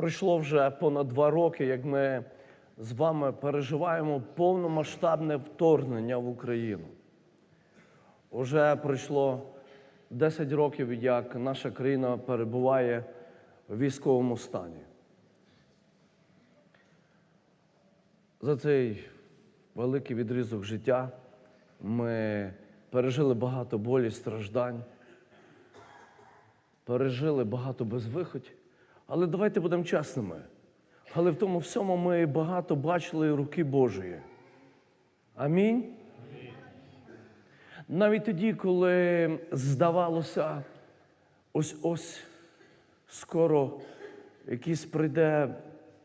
Пройшло вже понад два роки, як ми з вами переживаємо повномасштабне вторгнення в Україну. Уже пройшло 10 років, як наша країна перебуває в військовому стані. За цей великий відрізок життя ми пережили багато болі, страждань, пережили багато безвиходь. Але давайте будемо чесними. Але в тому всьому ми багато бачили руки Божої. Амінь. Навіть тоді, коли здавалося, ось ось скоро якийсь прийде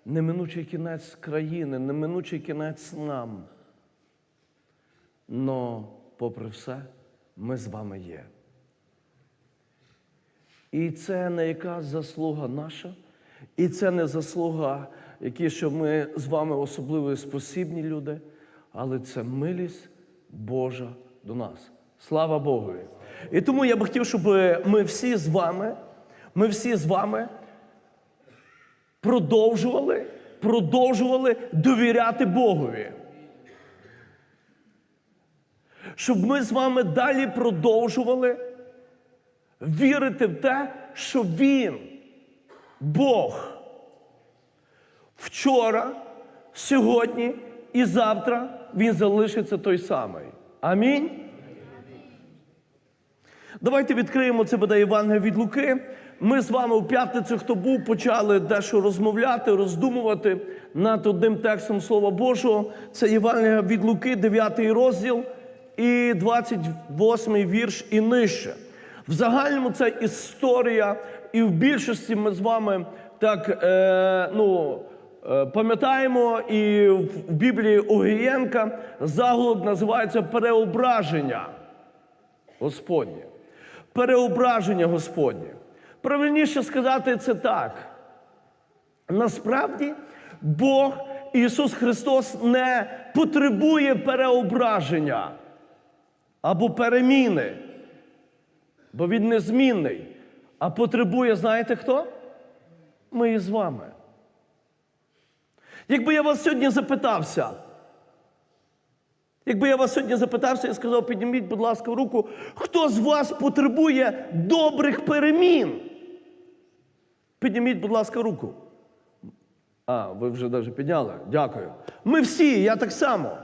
неминучий кінець країни, неминучий кінець нам. Но, попри все, ми з вами є. І це не яка заслуга наша, і це не заслуга, які, що ми з вами особливо спосібні люди, але це милість Божа до нас. Слава Богу! І тому я би хотів, щоб ми всі з вами, ми всі з вами продовжували, продовжували довіряти Богові. Щоб ми з вами далі продовжували вірити в те, що Він, Бог, вчора, сьогодні і завтра Він залишиться той самий. Амінь. Давайте відкриємо це буде Євангелія від Луки. Ми з вами у п'ятницю, хто був, почали дещо розмовляти, роздумувати над одним текстом Слова Божого. Це Євангелія від Луки, 9 розділ і 28 вірш і нижче. В загальному це історія, і в більшості ми з вами так е, ну, е, пам'ятаємо, і в Біблії Огієнка заголовок називається переображення Господнє. Переображення Господнє. Правильніше сказати це так. Насправді, Бог Ісус Христос не потребує переображення або переміни бо він незмінний, а потребує, знаєте хто? Ми із вами. Якби я вас сьогодні запитався, якби я вас сьогодні запитався і сказав, підніміть, будь ласка, руку, хто з вас потребує добрих перемін? Підніміть, будь ласка, руку. А, ви вже навіть підняли. Дякую. Ми всі, я так само.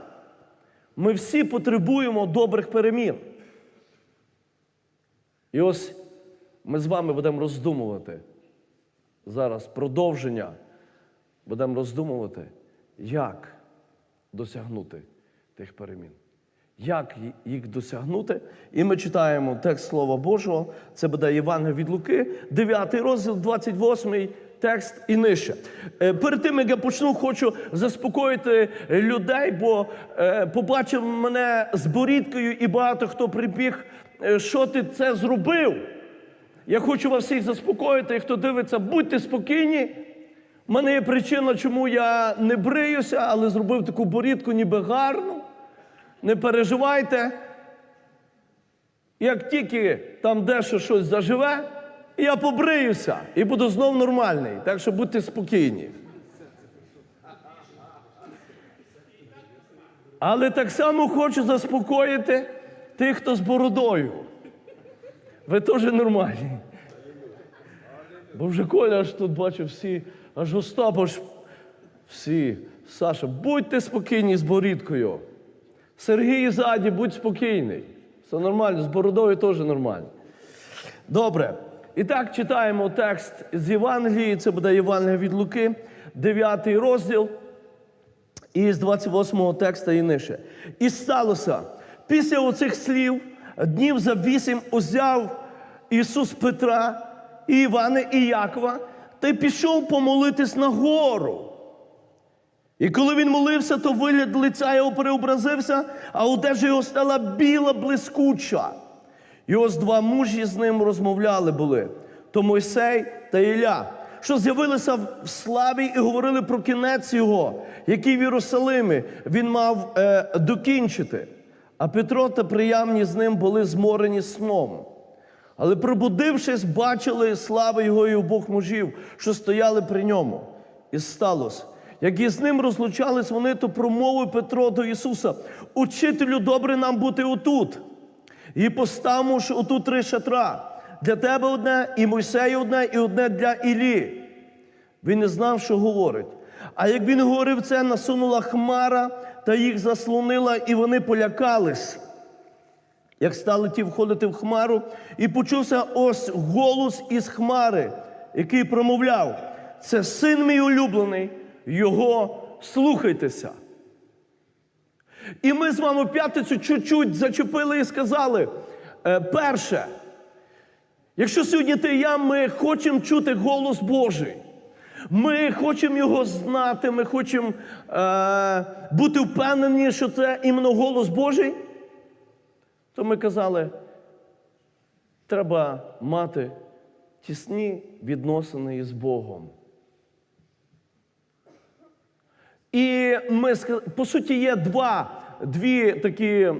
Ми всі потребуємо добрих перемін. І ось ми з вами будемо роздумувати зараз продовження. Будемо роздумувати, як досягнути тих перемін. Як їх досягнути? І ми читаємо текст Слова Божого. Це буде Євангелія від Луки, 9 розділ, 28 текст і нижче. Е, Перед тим, як я почну, хочу заспокоїти людей, бо е, побачив мене з борідкою і багато хто прибіг що ти це зробив. Я хочу вас всіх заспокоїти, і хто дивиться, будьте спокійні. У мене є причина, чому я не бриюся, але зробив таку борідку, ніби гарну. Не переживайте. Як тільки там дещо щось заживе, я побриюся і буду знов нормальний. Так що будьте спокійні. Але так само хочу заспокоїти тих, хто з бородою. Ви теж нормальні. Бо вже Коля аж тут бачу всі, аж Остап, аж всі. Саша, будьте спокійні з борідкою. Сергій ззаді, будь спокійний. Все нормально, з бородою теж нормально. Добре. І так читаємо текст з Євангелії. Це буде Євангелія від Луки, 9 розділ. І з 28 текста і нижче. І сталося. Після оцих слів днів за вісім узяв Ісус Петра, і Івана і Якова та й пішов помолитись на гору. І коли він молився, то вигляд лиця його переобразився, а одежа його стала біла, блискуча. І ось два мужі з ним розмовляли були то Мойсей та Ілля, що з'явилися в славі і говорили про кінець його, який в Єрусалимі він мав е, докінчити. А Петро та приямні з ним були зморені сном. Але пробудившись, бачили слави його і обох мужів, що стояли при ньому. І сталося. Як із ним розлучались вони, то промовив Петро до Ісуса: Учителю, добре нам бути отут. І поставимо ж отут три шатра. Для тебе одне, і Мойсею одне, і одне для Іллі. Він не знав, що говорить. А як він говорив це, насунула хмара та їх заслонила, і вони полякались. Як стали ті входити в хмару, і почувся ось голос із хмари, який промовляв: це син мій улюблений, його слухайтеся. І ми з вами в п'ятницю чуть-чуть зачепили і сказали: е, перше, якщо сьогодні ти і я, ми хочемо чути голос Божий. Ми хочемо його знати, ми хочемо е, бути впевнені, що це іменно голос Божий. То ми казали, треба мати тісні відносини із Богом. І ми по суті є два, дві такі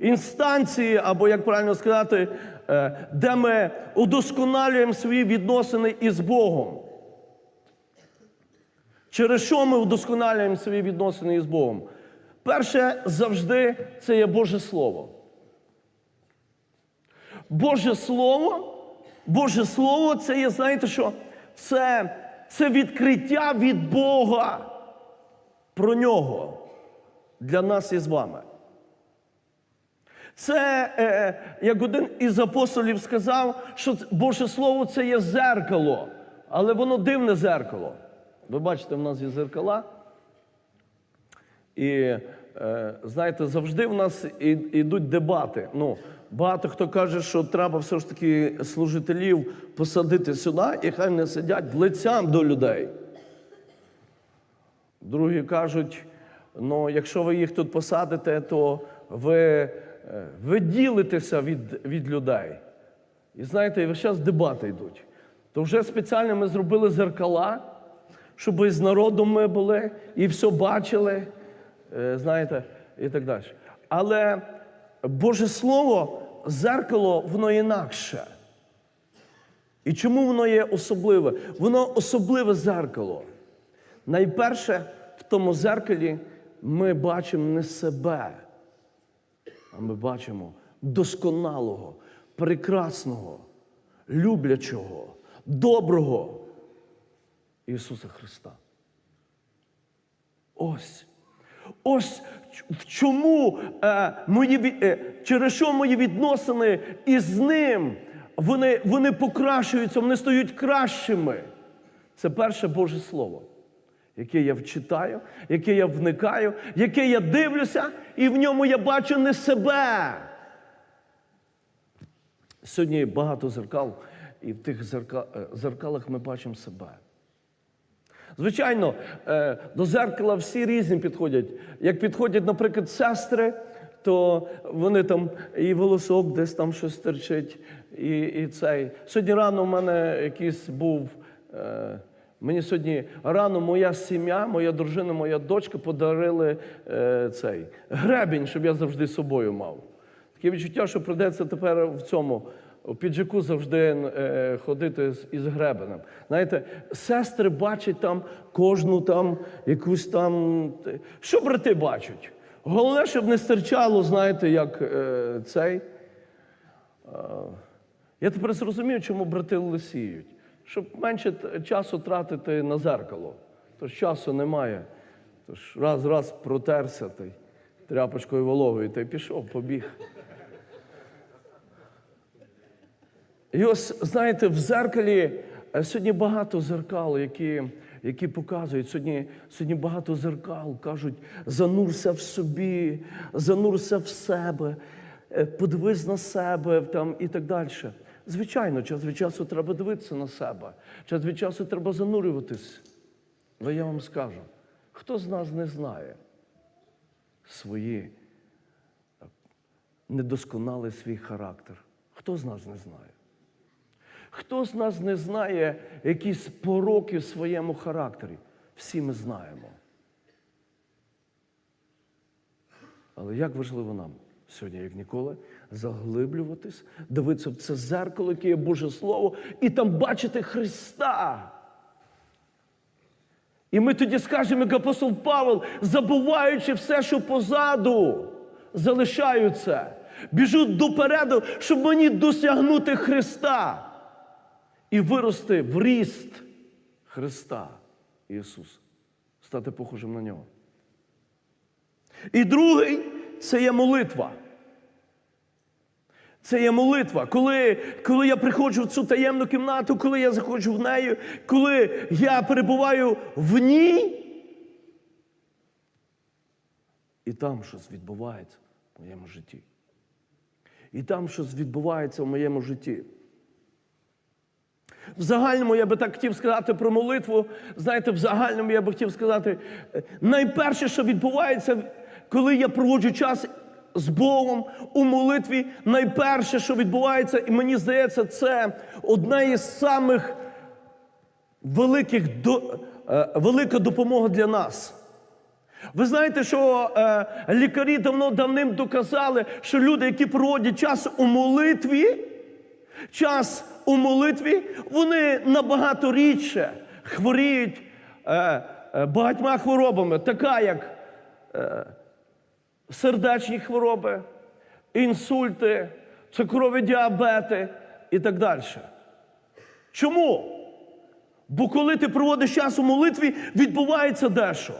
інстанції, або як правильно сказати, е, де ми удосконалюємо свої відносини із Богом. Через що ми удосконалюємо свої відносини із Богом? Перше, завжди це є Боже Слово. Боже Слово, Боже Слово це є, знаєте що? Це, це відкриття від Бога про нього для нас і з вами. Це, е, як один із апостолів сказав, що Боже Слово це є зеркало, але воно дивне зеркало. Ви бачите, в нас є зеркала. І е, знаєте, завжди в нас ідуть дебати. Ну, багато хто каже, що треба все ж таки служителів посадити сюди, і хай не сидять лицям до людей. Другі кажуть, ну, якщо ви їх тут посадите, то ви, е, ви ділитеся від, від людей. І знаєте, і весь час дебати йдуть. То вже спеціально ми зробили зеркала, щоб з народом ми були і все бачили, е, знаєте, і так далі. Але Боже Слово, зеркало, воно інакше. І чому воно є особливе? Воно особливе зеркало. Найперше, в тому зеркалі ми бачимо не себе, а ми бачимо досконалого, прекрасного, люблячого, доброго Ісуса Христа. Ось. Ось в чому е, мої, е, через що мої відносини із ним вони, вони покращуються, вони стають кращими. Це перше Боже Слово, яке я вчитаю, яке я вникаю, яке я дивлюся, і в ньому я бачу не себе. Сьогодні багато зеркал, і в тих е, зеркалах ми бачимо себе. Звичайно, е, до зеркала всі різні підходять. Як підходять, наприклад, сестри, то вони там і волосок десь там щось терчить, і, і цей. Сьогодні рано в мене якийсь був. Е, Мені сьогодні рано моя сім'я, моя дружина, моя дочка подарили е, цей гребінь, щоб я завжди з собою мав. Таке відчуття, що прийдеться тепер в цьому у піджаку завжди е, ходити із гребенем. Знаєте, сестри бачать там кожну там якусь там. Що брати бачать? Головне, щоб не стирчало, знаєте, як е, цей. Я тепер зрозумів, чому брати лисіють. Щоб менше часу тратити на зеркало. Тож часу немає. Тож раз раз протерся ти тряпочкою вологою, та й пішов, побіг. І ось, знаєте, в зеркалі е, сьогодні багато зеркал, які, які показують. Сьогодні, сьогодні багато зеркал кажуть, занурся в собі, занурся в себе, е, подивись на себе там, і так далі. Звичайно, час від часу треба дивитися на себе, час від часу треба занурюватись. Але я вам скажу, хто з нас не знає свої недосконалий свій характер? Хто з нас не знає? Хто з нас не знає якісь пороки в своєму характері? Всі ми знаємо. Але як важливо нам сьогодні, як ніколи, заглиблюватись, дивитися в це зеркало, яке є Боже Слово, і там бачити Христа. І ми тоді скажемо, як апостол Павел, забуваючи все, що позаду, залишаю це. Біжу допереду, щоб мені досягнути Христа і вирости в ріст Христа Ісуса, стати похожим на нього. І другий це є молитва. Це є молитва. Коли, коли я приходжу в цю таємну кімнату, коли я заходжу в неї, коли я перебуваю в ній, і там щось відбувається в моєму житті. І там щось відбувається в моєму житті. В загальному я би так хотів сказати про молитву. Знаєте, в загальному я би хотів сказати, е, найперше, що відбувається, коли я проводжу час з Богом у молитві, найперше, що відбувається, і мені здається, це одна із самих великих до, е, велика допомога для нас. Ви знаєте, що е, лікарі давно давним доказали, що люди, які проводять час у молитві, час у молитві, вони набагато рідше хворіють е, е, багатьма хворобами, така як е, сердечні хвороби, інсульти, цукрові діабети і так далі. Чому? Бо коли ти проводиш час у молитві, відбувається дещо.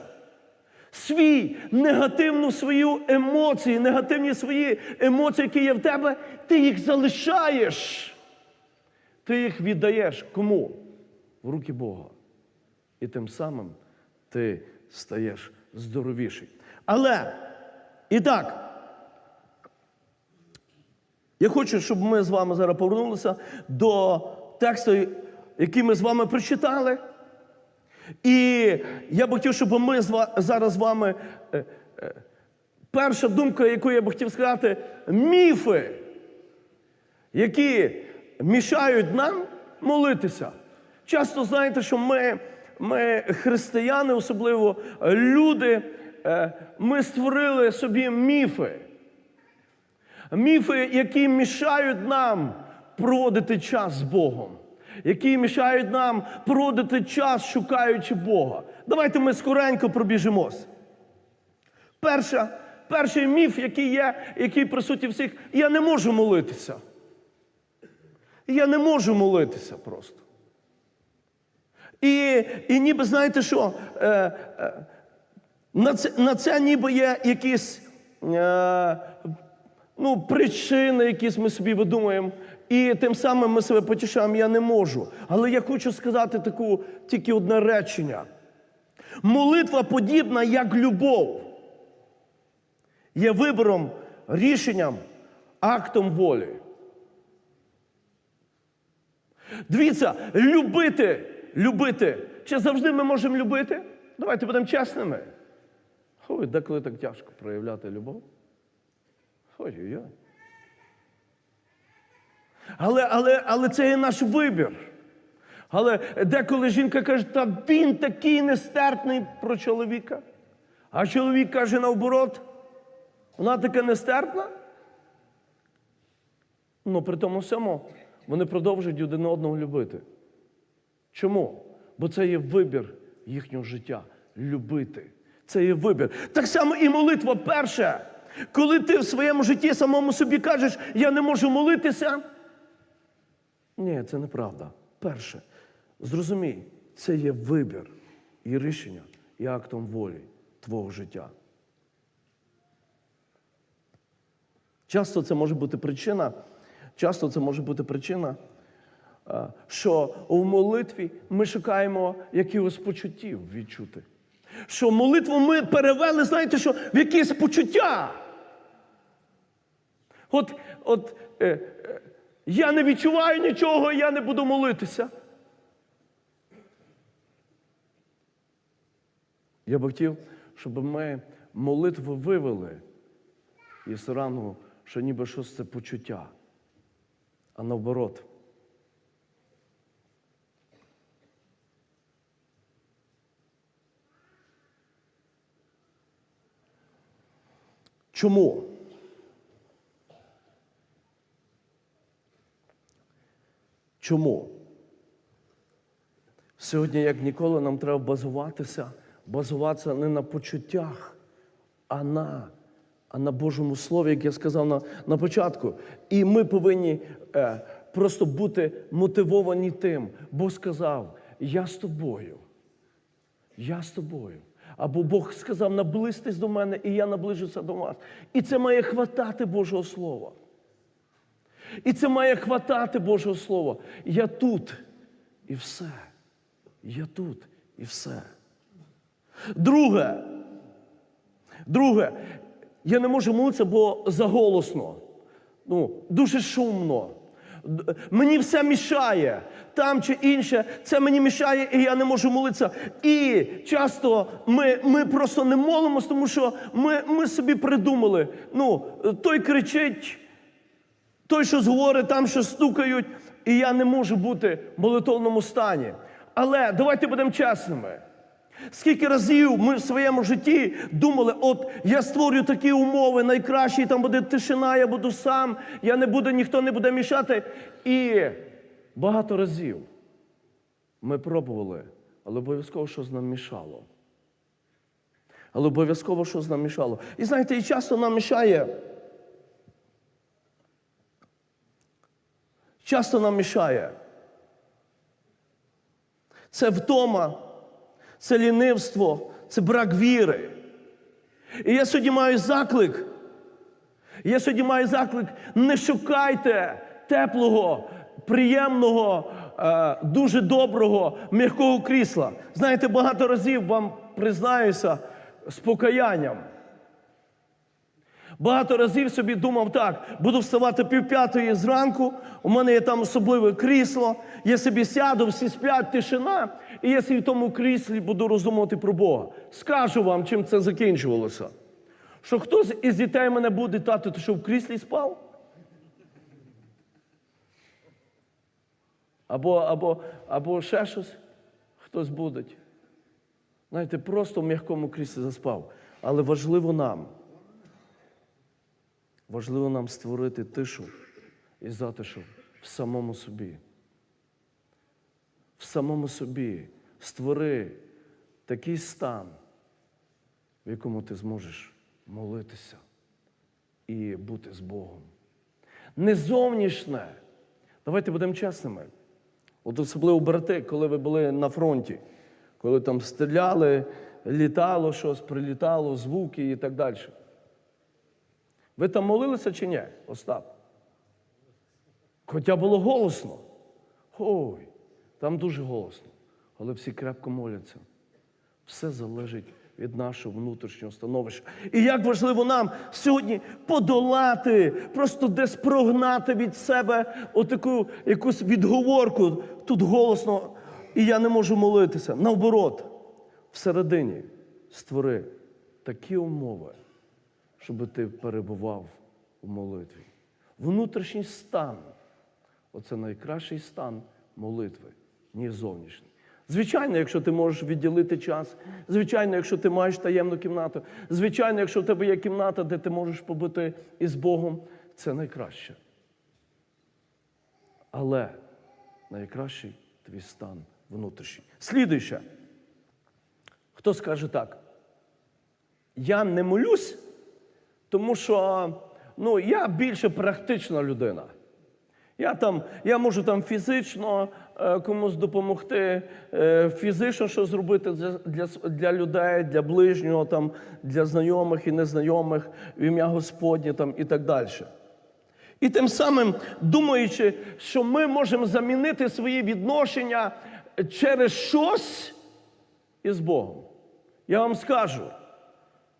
Свій негативну свою емоції, негативні свої емоції, які є в тебе, ти їх залишаєш. Ти їх віддаєш кому? В руки Бога. І тим самим ти стаєш здоровіший. Але, і так, я хочу, щоб ми з вами зараз повернулися до тексту, який ми з вами прочитали. І я б хотів, щоб ми зараз з вами. е, е, Перша думка, яку я б хотів сказати, міфи, які мішають нам молитися. Часто знаєте, що ми, ми християни, особливо люди, е, ми створили собі міфи. Міфи, які мішають нам проводити час з Богом, які мішають нам проводити час, шукаючи Бога. Давайте ми скоренько пробіжимось. Перша, перший міф, який є, який присутній всіх, я не можу молитися. Я не можу молитися просто. І, і ніби знаєте що, е, е, на, це, на це ніби є якісь е, ну, причини, якісь ми собі видумуємо. І тим самим ми себе потішаємо, я не можу. Але я хочу сказати таку тільки одне речення. Молитва подібна, як любов, є вибором, рішенням, актом волі. Дивіться, любити, любити. Чи завжди ми можемо любити? Давайте будемо чесними. Ой, деколи так тяжко проявляти любов. Ой-ой-ой. Але, але, але це є наш вибір. Але деколи жінка каже, та він такий нестерпний про чоловіка. А чоловік каже наоборот, вона така нестерпна. Ну, при тому всьому вони продовжують один одного любити. Чому? Бо це є вибір їхнього життя. Любити. Це є вибір. Так само і молитва перша. Коли ти в своєму житті самому собі кажеш, я не можу молитися. Ні, це неправда. Перше, зрозумій, це є вибір і рішення, і актом волі твого життя. Часто це може бути причина, часто це може бути причина, е, що в молитві ми шукаємо якихось почуттів відчути. Що молитву ми перевели, знаєте, що в якісь почуття. От, от е, е, я не відчуваю нічого, я не буду молитися. Я би хотів, щоб ми молитву вивели із рану, що ніби щось це почуття, а наоборот. Чому? Чому? Сьогодні, як ніколи, нам треба базуватися, базуватися не на почуттях, а на а на Божому Слові, як я сказав на, на початку. І ми повинні е, просто бути мотивовані тим. Бог сказав: Я з тобою. Я з тобою. Або Бог сказав, наблизьтесь до мене, і я наближуся до вас. І це має хватати Божого Слова. І це має хватати Божого Слова. Я тут і все. Я тут і все. Друге. Друге, я не можу молитися, бо заголосно. Ну, дуже шумно. Мені все мішає. Там чи інше, це мені мішає, і я не можу молитися. І часто ми, ми просто не молимось, тому що ми, ми собі придумали. Ну, той кричить, той щось говорить, там щось стукають, і я не можу бути в молитовному стані. Але давайте будемо чесними. Скільки разів ми в своєму житті думали, от я створю такі умови, найкращі, там буде тишина, я буду сам, я не буду, ніхто не буде мішати. І багато разів ми пробували, але обов'язково щось нам мішало. Але обов'язково щось нам мішало. І знаєте, і часто нам мішає. Часто нам мішає. Це втома, це лінивство, це брак віри. І я сьогодні маю заклик. Я сьогодні маю заклик: не шукайте теплого, приємного, е, дуже доброго, м'якого крісла. Знаєте, багато разів вам признаюся з покаянням. Багато разів собі думав так, буду вставати півп'ятої зранку, у мене є там особливе крісло, я собі сяду, всі сплять, тишина, і я собі в тому кріслі буду роздумувати про Бога. Скажу вам, чим це закінчувалося. Що хтось із дітей мене буде, тато, ти що в кріслі спав? Або, або, або ще щось, хтось буде. Знаєте, просто в м'якому кріслі заспав. Але важливо нам. Важливо нам створити тишу і затишу в самому собі. В самому собі створи такий стан, в якому ти зможеш молитися і бути з Богом. Не зовнішнє. Давайте будемо чесними. От особливо брати, коли ви були на фронті, коли там стріляли, літало щось, прилітало, звуки і так далі. Ви там молилися чи ні, Остап? Хоча було голосно. Ой, там дуже голосно. Але всі крепко моляться. Все залежить від нашого внутрішнього становища. І як важливо нам сьогодні подолати, просто десь прогнати від себе отаку якусь відговорку. Тут голосно, і я не можу молитися. Наоборот, всередині створи такі умови щоб ти перебував у молитві. Внутрішній стан оце найкращий стан молитви, ніж зовнішній. Звичайно, якщо ти можеш відділити час, звичайно, якщо ти маєш таємну кімнату, звичайно, якщо в тебе є кімната, де ти можеш побути із Богом, це найкраще. Але найкращий твій стан внутрішній. Слідуюче. Хто скаже так? Я не молюсь, тому що ну, я більше практична людина. Я, там, я можу там фізично е, комусь допомогти, е, фізично що зробити для, для, для людей, для ближнього, там, для знайомих і незнайомих, в ім'я Господнє там, і так далі. І тим самим думаючи, що ми можемо замінити свої відношення через щось із Богом. Я вам скажу.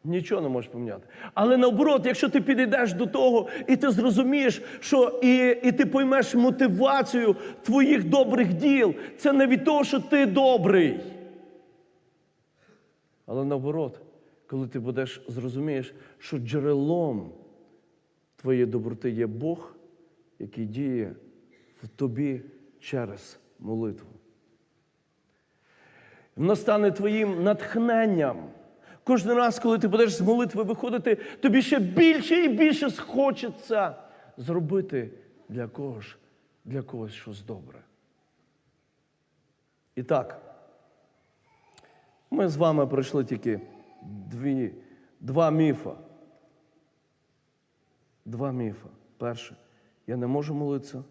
Нічого не можеш поміняти. Але наоборот, якщо ти підійдеш до того, і ти зрозумієш, що і, і ти поймеш мотивацію твоїх добрих діл, це не від того, що ти добрий. Але наоборот, коли ти будеш зрозумієш, що джерелом твоєї доброти є Бог, який діє в тобі через молитву. Воно стане твоїм натхненням. Кожен раз, коли ти будеш з молитви виходити, тобі ще більше і більше схочеться зробити для когось, для когось щось добре. І так, ми з вами пройшли тільки дві, два міфа. Два міфа. Перше, я не можу молитися.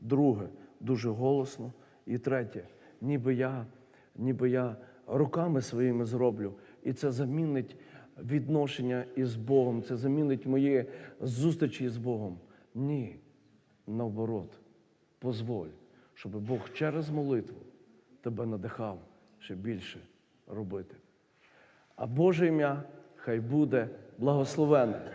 Друге, дуже голосно. І третє, ніби я, ніби я руками своїми зроблю. І це замінить відношення із Богом, це замінить мої зустрічі з Богом. Ні, Наоборот, позволь, щоб Бог через молитву тебе надихав ще більше робити. А Боже ім'я хай буде благословене.